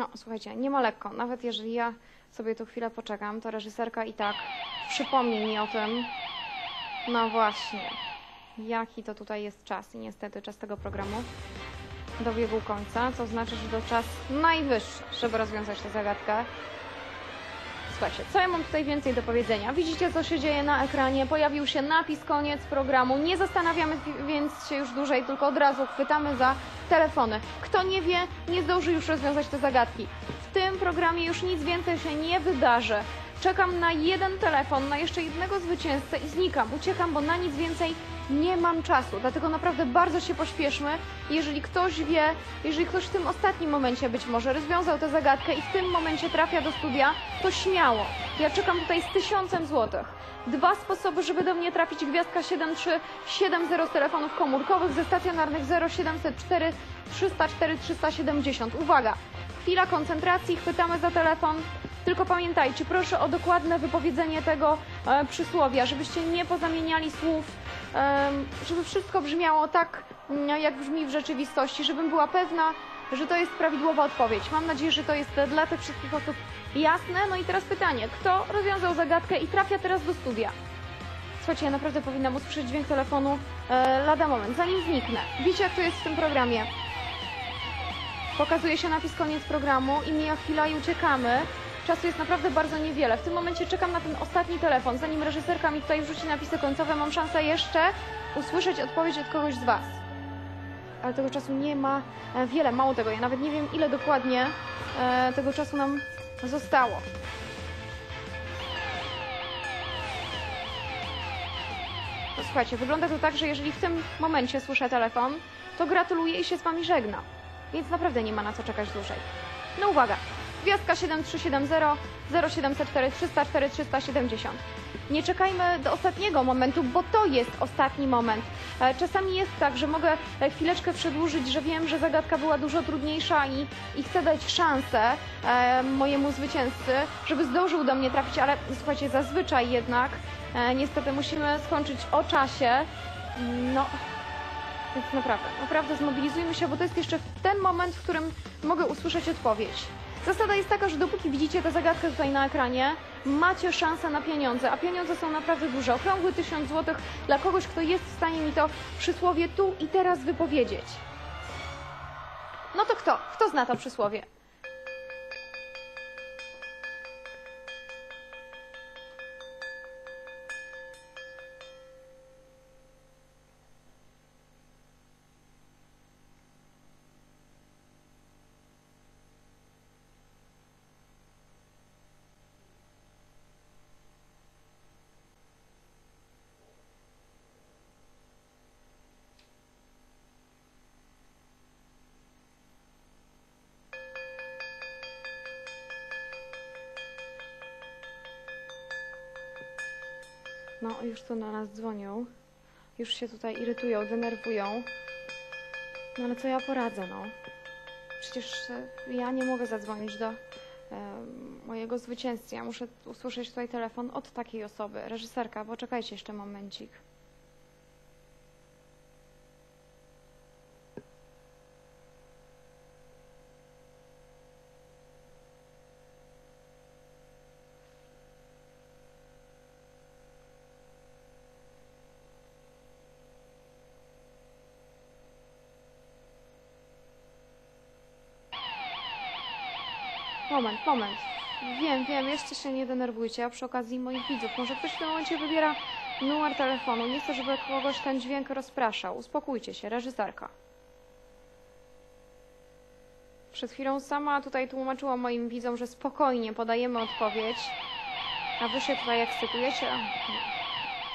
No, słuchajcie, nie ma lekko. Nawet jeżeli ja sobie tu chwilę poczekam, to reżyserka i tak przypomni mi o tym. No właśnie. Jaki to tutaj jest czas i niestety czas tego programu dobiegł końca, co znaczy, że to czas najwyższy, żeby rozwiązać tę zagadkę. Słuchajcie, co ja mam tutaj więcej do powiedzenia? Widzicie, co się dzieje na ekranie? Pojawił się napis koniec programu. Nie zastanawiamy więc się już dłużej, tylko od razu chwytamy za telefony. Kto nie wie, nie zdąży już rozwiązać te zagadki. W tym programie już nic więcej się nie wydarzy. Czekam na jeden telefon, na jeszcze jednego zwycięzcę i znikam. Uciekam, bo na nic więcej nie mam czasu. Dlatego naprawdę bardzo się pośpieszmy. Jeżeli ktoś wie, jeżeli ktoś w tym ostatnim momencie być może rozwiązał tę zagadkę i w tym momencie trafia do studia, to śmiało. Ja czekam tutaj z tysiącem złotych. Dwa sposoby, żeby do mnie trafić gwiazdka 7370 z telefonów komórkowych, ze stacjonarnych 0704 304 370. Uwaga! Chwila koncentracji, chwytamy za telefon. Tylko pamiętajcie, proszę o dokładne wypowiedzenie tego e, przysłowia, żebyście nie pozamieniali słów, e, żeby wszystko brzmiało tak, mm, jak brzmi w rzeczywistości, żebym była pewna, że to jest prawidłowa odpowiedź. Mam nadzieję, że to jest dla tych wszystkich osób jasne. No i teraz pytanie, kto rozwiązał zagadkę i trafia teraz do studia? Słuchajcie, ja naprawdę powinnam usłyszeć dźwięk telefonu e, lada moment, zanim zniknę. Wiecie, jak to jest w tym programie? Pokazuje się napis koniec programu i mija chwila i uciekamy. Czasu jest naprawdę bardzo niewiele. W tym momencie czekam na ten ostatni telefon. Zanim reżyserka mi tutaj wrzuci napisy końcowe, mam szansę jeszcze usłyszeć odpowiedź od kogoś z Was. Ale tego czasu nie ma e, wiele. Mało tego, ja nawet nie wiem, ile dokładnie e, tego czasu nam zostało. No, słuchajcie, wygląda to tak, że jeżeli w tym momencie słyszę telefon, to gratuluję i się z Wami żegnam. Więc naprawdę nie ma na co czekać dłużej. No uwaga, gwiazdka 7370 0704 304 370. Nie czekajmy do ostatniego momentu, bo to jest ostatni moment. E, Czasami jest tak, że mogę e, chwileczkę przedłużyć, że wiem, że zagadka była dużo trudniejsza i, i chcę dać szansę e, mojemu zwycięzcy, żeby zdążył do mnie trafić, ale słuchajcie, zazwyczaj jednak niestety musimy skończyć o czasie. No, więc naprawdę, naprawdę zmobilizujmy się, bo to jest jeszcze ten moment, w którym mogę usłyszeć odpowiedź. Zasada jest taka, że dopóki widzicie tę zagadkę tutaj na ekranie, macie szansę na pieniądze, a pieniądze są naprawdę duże. Okrągły tysiąc złotych dla kogoś, kto jest w stanie mi to przysłowie tu i teraz wypowiedzieć. No to kto? Kto zna to przysłowie? No, już tu na nas dzwonią. Już się tutaj irytują, denerwują. No ale co ja poradzę, no? Przecież e, ja nie mogę zadzwonić do e, mojego zwycięzcy. Ja muszę usłyszeć tutaj telefon od takiej osoby. Reżyserka, poczekajcie jeszcze momencik. Moment, moment. Wiem, wiem, jeszcze się nie denerwujcie, a przy okazji moich widzów. Może ktoś w tym momencie wybiera numer telefonu. Nie chcę, żeby kogoś ten dźwięk rozpraszał. Uspokójcie się, reżyserka. Przed chwilą sama tutaj tłumaczyłam moim widzom, że spokojnie podajemy odpowiedź, a wy się tutaj ekscytujecie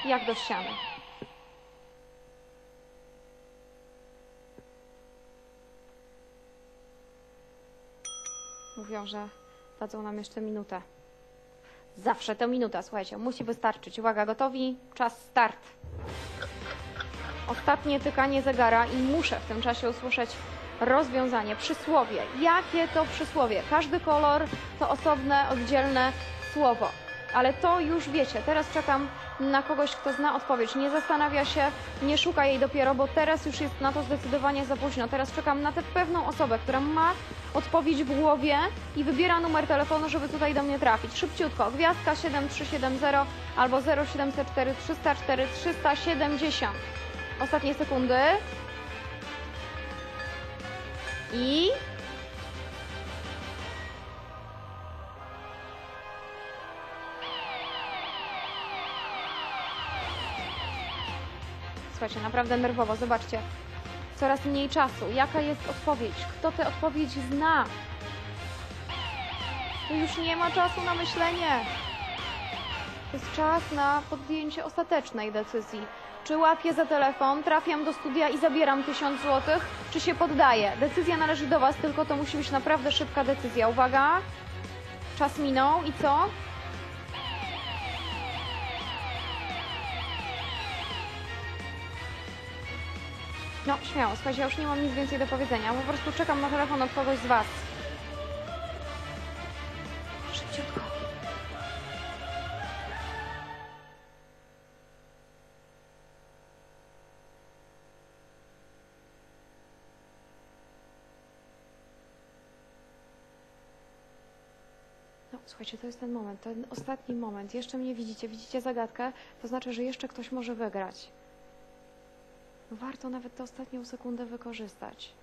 jak do ściany. Mówią, że dadzą nam jeszcze minutę. Zawsze to minuta, słuchajcie, musi wystarczyć. Uwaga, gotowi? Czas start. Ostatnie tykanie zegara i muszę w tym czasie usłyszeć rozwiązanie, przysłowie. Jakie to przysłowie? Każdy kolor to osobne, oddzielne słowo. Ale to już wiecie, teraz czekam na kogoś, kto zna odpowiedź. Nie zastanawia się, nie szuka jej dopiero, bo teraz już jest na to zdecydowanie za późno. Teraz czekam na tę pewną osobę, która ma odpowiedź w głowie i wybiera numer telefonu, żeby tutaj do mnie trafić. Szybciutko, gwiazdka 7370 albo 0704 304 370. Ostatnie sekundy. I Słuchajcie, naprawdę nerwowo. Zobaczcie, coraz mniej czasu. Jaka jest odpowiedź? Kto tę odpowiedź zna? Już nie ma czasu na myślenie. To jest czas na podjęcie ostatecznej decyzji. Czy łapię za telefon, trafiam do studia i zabieram 1000 zł, czy się poddaję? Decyzja należy do Was, tylko to musi być naprawdę szybka decyzja. Uwaga, czas minął i co? No, śmiało, słuchajcie, ja już nie mam nic więcej do powiedzenia. Po prostu czekam na telefon od kogoś z Was. Szybciutko. No, słuchajcie, to jest ten moment, ten ostatni moment. Jeszcze mnie widzicie, widzicie zagadkę, to znaczy, że jeszcze ktoś może wygrać. Warto nawet tę ostatnią sekundę wykorzystać.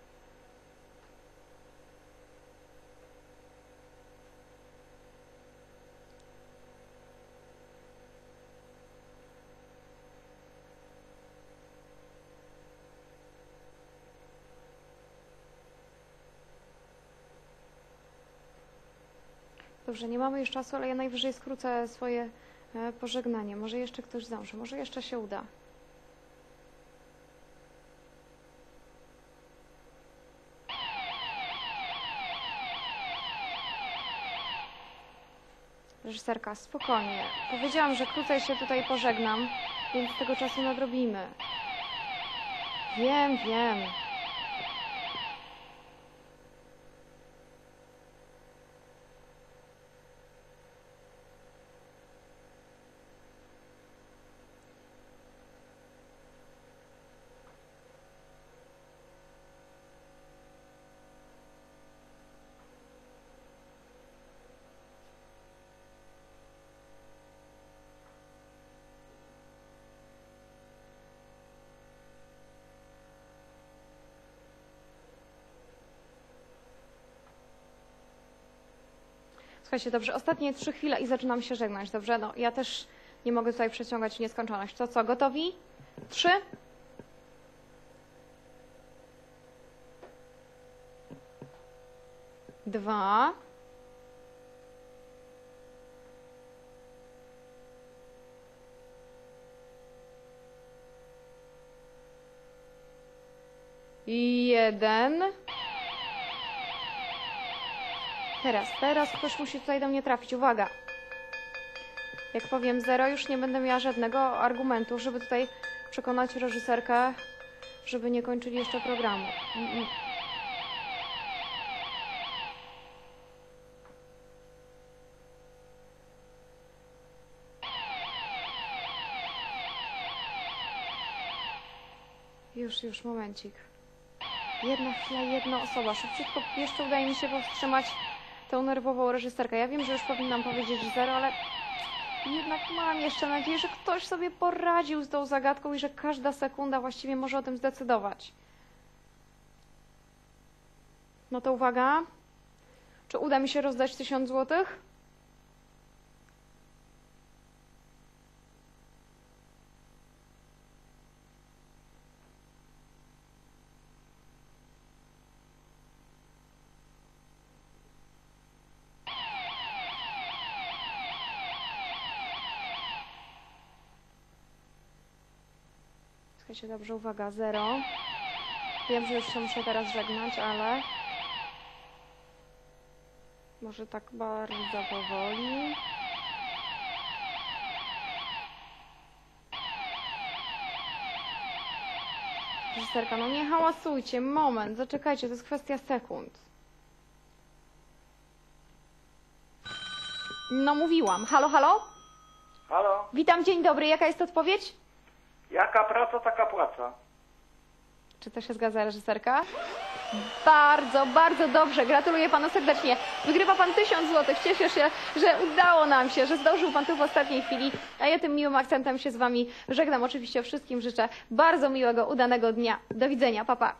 Dobrze, nie mamy już czasu, ale ja najwyżej skrócę swoje e, pożegnanie. Może jeszcze ktoś zdąży, może jeszcze się uda. Reżyserka, spokojnie. Powiedziałam, że krócej się tutaj pożegnam, więc tego czasu nadrobimy. Wiem, wiem. Słuchajcie, dobrze, ostatnie trzy chwile i zaczynam się żegnać, dobrze? No, ja też nie mogę tutaj przeciągać nieskończoność. To co, gotowi? Trzy? Dwa. Jeden. Teraz, teraz ktoś musi tutaj do mnie trafić. Uwaga. Jak powiem zero, już nie będę miała żadnego argumentu, żeby tutaj przekonać reżyserkę, żeby nie kończyli jeszcze programu. Już, już, momencik. Jedna chwila, jedna osoba. Szybciutko jeszcze udaje mi się powstrzymać tą nerwową reżyserkę. Ja wiem, że już powinnam powiedzieć zero, ale jednak mam jeszcze nadzieję, że ktoś sobie poradził z tą zagadką i że każda sekunda właściwie może o tym zdecydować. No to uwaga. Czy uda mi się rozdać tysiąc złotych? Słuchajcie, dobrze, uwaga, zero. Wiem, że już się muszę teraz żegnać, ale... Może tak bardzo powoli. Reżyserka, no nie hałasujcie, moment, zaczekajcie, to jest kwestia sekund. No mówiłam, halo, halo? Halo? Witam, dzień dobry. Jaka jest odpowiedź? Jaka praca, taka płaca. Czy to się zgadza, reżyserka? Bardzo, bardzo dobrze. Gratuluję panu serdecznie. Wygrywa pan tysiąc złotych. Cieszę się, że udało nam się, że zdążył pan tu w ostatniej chwili. A ja tym miłym akcentem się z wami żegnam. Oczywiście wszystkim życzę bardzo miłego, udanego dnia. Do widzenia. Pa, pa.